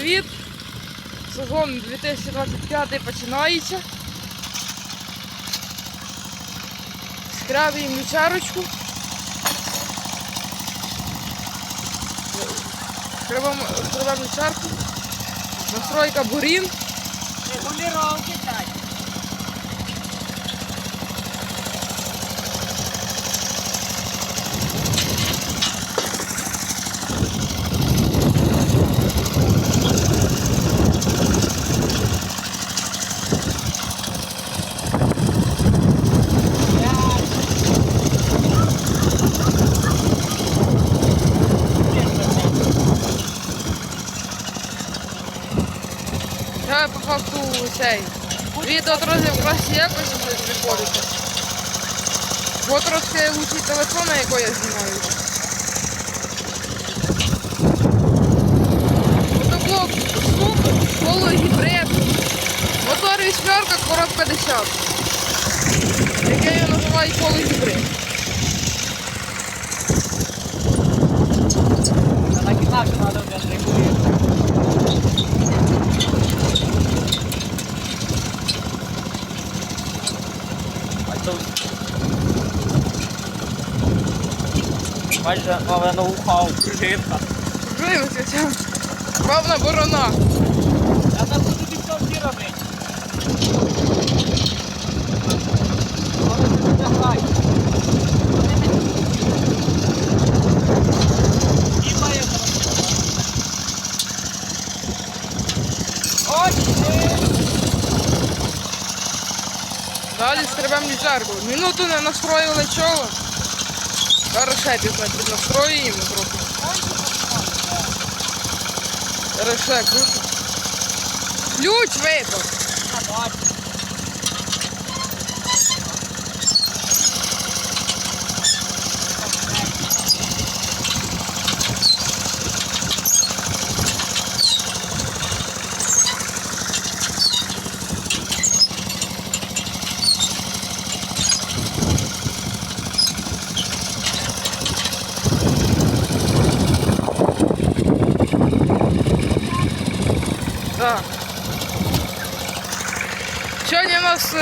Привіт! Сезон 2025 починається. Скравуємо чарочку. Скриваємо скриваємо. Настройка бурін. Регулировки так. Це по факту цей. Відео трохи в кращій якості щось приходиться. Бо трошки лучший телефон, на я знімаю. Мотоблок супер, полугібрид. Мотор вісьмерка, коробка 10. Як я називаю полугібрид. А так інакше треба теж Майже нове ноу-хау пружинка. Дивимося, ця бавна борона. Я там буду дівчонки робити. Не! Далі стрибаємо ліжарку. Минуту не настроїли чого. Зараз ще пізно піднастроюємо трохи. Ще круто. Ключ випав. А, бачу. Так.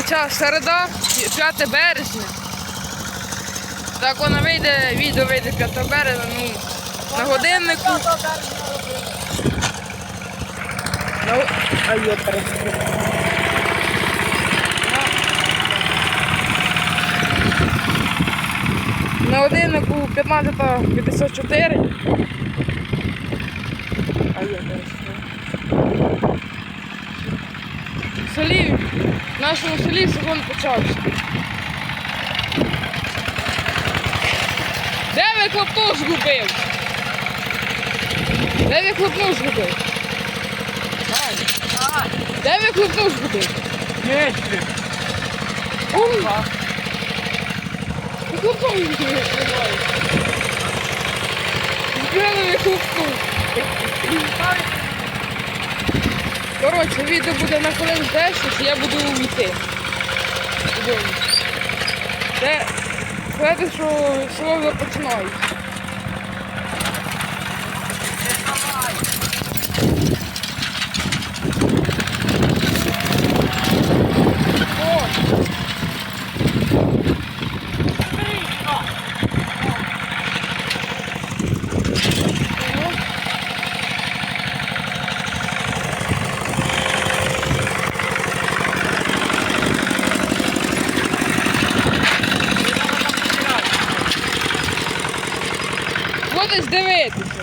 Ця середа, 5 березня. Так вона вийде, відео вийде 5 березня, ну, на годиннику. На, А я на годиннику 15.54. А я перестаю. В селі, в нашому селі сезон почався. Де ви хлопнув згубив? Де ви хлопнув згубив? Де ви хлопнув згубив? є. Ой, хлопнув згубив. Збили ви хлопнув. Коротше, відео буде на хвилин 10, і я буду йти. Це що село вже починається. О! Ну, Будеш дивитися.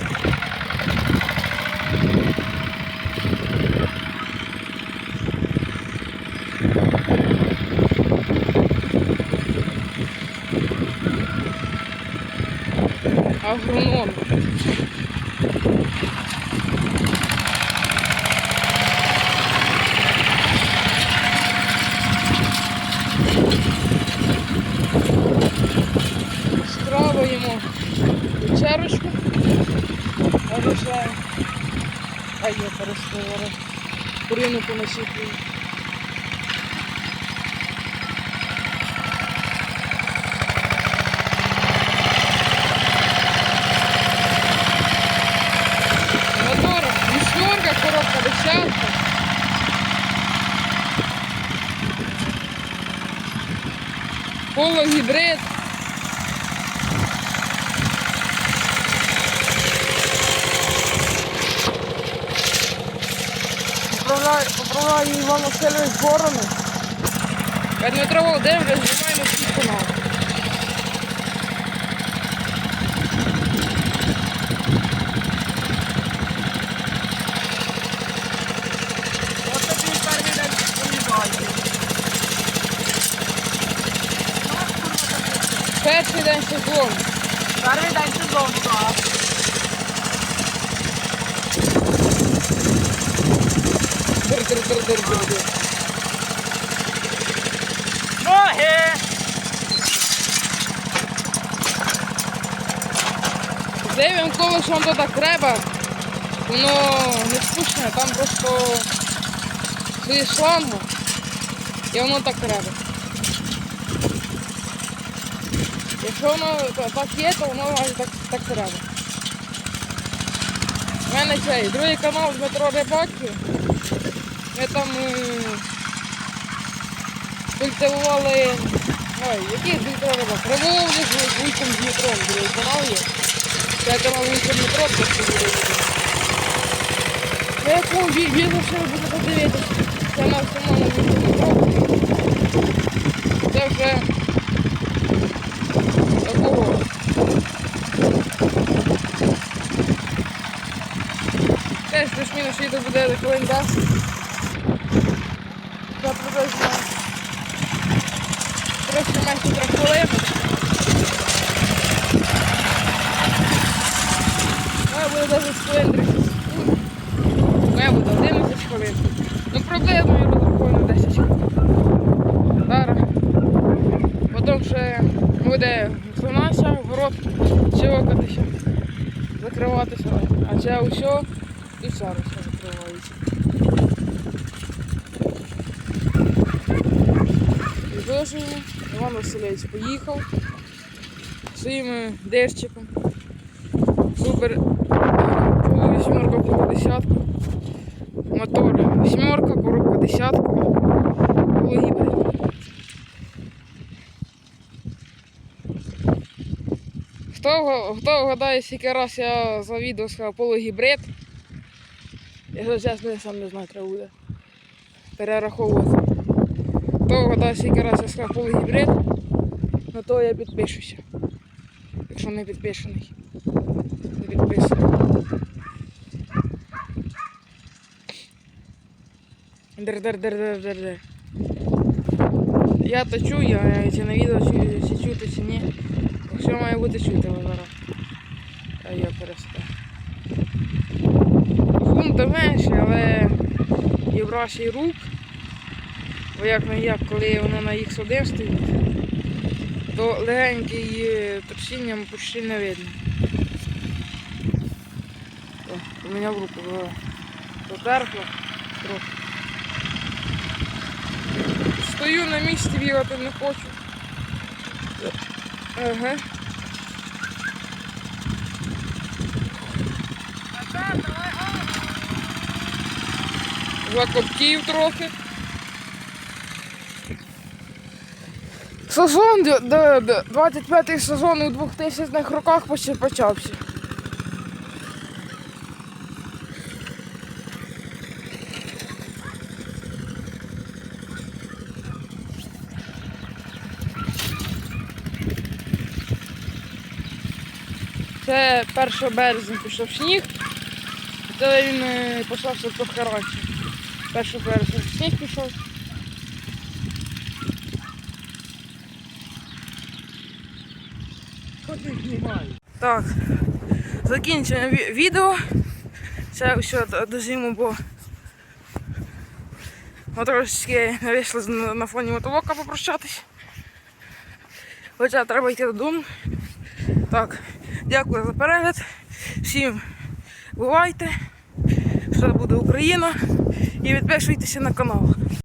Агроном. церушку. Вирушаємо. А є пересвори. Курину поносити. Мотор, вісьмерка, коробка, десятка. Поло гібрид. Поправляю Іван Васильович Ворони. Я Дмитро Володимирович, знімаємо свій канал. Перший день сезону. Перший день сезону, так. Ноги! Заявим коло, що вам то так треба, воно не спущене, там просто свої шланги, і воно так треба. Якщо воно та- так є, то воно так, так треба. У мене цей другий канал Дмитро Рибаки. Ми там культивували. Ой, який Дмитро Рибак? Риболовлю з Вуйком Дмитром, другий канал є. Це канал Вуйком Дмитро, просто буде. На якому ві- відео ще ви будете дивитися? Це самому Вуйком Дмитро. Це вже такого. Теж плюс-мінус відео буде хвилин 10. За приблизно трошки менше трьох хвилин. Має буде 10 хвилин 30 секунд. Має буде 11 хвилин. Ну приблизно я розраховую на 10 хвилин. Зараз. Потім ще буде хлинатися, город, чивокатися, А це усе і зараз все закривається. Відложуємо. Іван Васильович поїхав своїм дерчиком. Супер. Полу вісьмерка, полу десятка. Мотор вісьмерка, коробка десятка. Полугібрид. Хто, хто вгадає, скільки раз я за відео сказав полугібрид? Якщо чесно, я сам не знаю, треба буде перераховувати. Хто вгадає, скільки раз я сказав полугібрид, на то я підпишуся. Якщо не підписаний. Не підписаний. Дер-дер-дер-дер-дер-дер. Я то чую, а чи на відео чи, чи чути, чи ні. Якщо має бути чути зараз. А я перестав. Фунта менше, але і в раші рук. Бо як не як, коли воно на X1 стоїть, то легенький е, торчінням почти не видно. О, поміняв руку, бо затерпло трохи. Стою на місці, бігати не хочу. Ага. Закоптів трохи. Сезон, д- д- д- 25-й сезон у 2000-х роках почався. Це 1 березня пішов сніг, це він е, почався трохи раніше. 1 березня сніг пішов. Так, закінчуємо відео. Це все до- зиму, бо трошечки не вийшли на, на фоні мотовока попрощатись. Хоча треба йти додому. Так, дякую за перегляд. Всім бувайте. Все буде Україна. І підписуйтеся на канал.